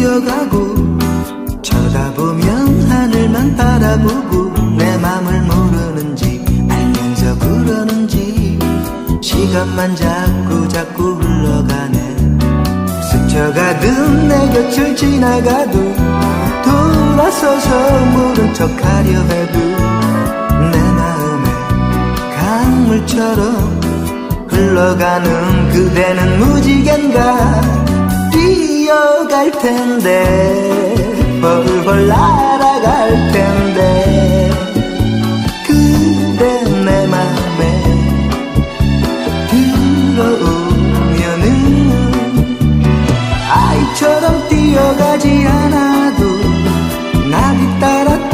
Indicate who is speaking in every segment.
Speaker 1: 뛰어가고 쳐다보면 하늘만 바라보고 내 맘을 모르는지 알면서 그러는지 시간만 자꾸 자꾸 흘러가네. 스쳐가듯 내 곁을 지나가도 돌아서서 모른 척하려 해도 내 마음에 강물처럼 흘러가는 그대는 무지갠가? 뛰어갈 텐데 벌벌 날아갈 텐데. 그대 내 맘에 들어오면은 아이처럼 뛰어가지 않아도 나비 따라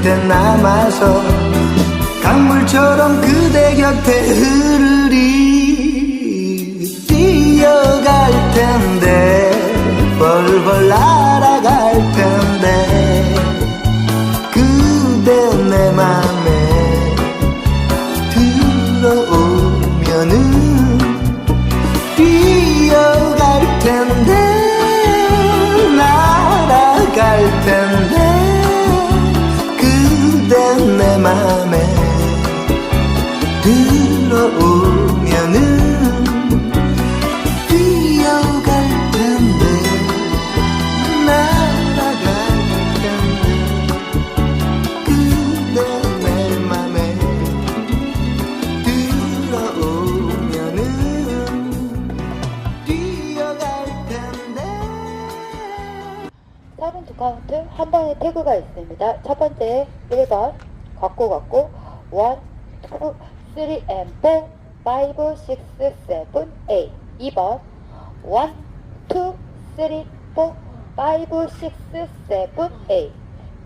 Speaker 1: 곁에 남아서 강물처럼 그대 곁에 흐르리. 뛰어갈 텐데 벌벌 날아갈 텐데 그대 내 맘에 들어오면은 뛰어갈 텐데 맘에 들어오면은 뛰어갈 텐데 날아갈 텐데 그대 내 맘에 들어오면은 뛰어갈 텐데
Speaker 2: 32카운트 한 번에 태그가 있습니다. 첫 번째 1번 걷고 1, 2, 3 and 4, 5, 6, 7, 8 2번 1, 2, 3, 4, 5, 6, 7, 8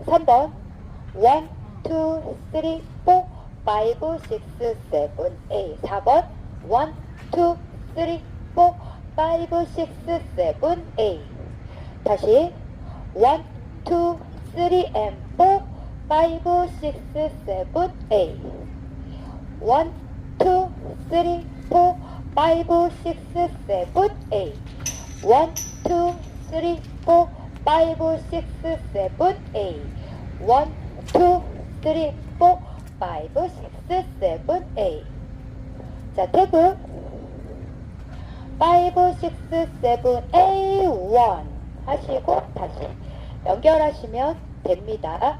Speaker 2: 3번 1, 2, 3, 4, 5, 6, 7, 8 4번 1, 2, 3, 4, 5, 6, 7, 8 다시 1, 2, 3 and 4, 5, 6, 7, 8 1, 2, 3, 4, 5, 6, 7, 8 1, 2, 3, 4, 5, 6, 7, 8 1, 2, 3, 4, 5, 6, 7, 8 자, 태그. 5, 6, 7, 8, 1 하시고 다시 연결하시면 됩니다.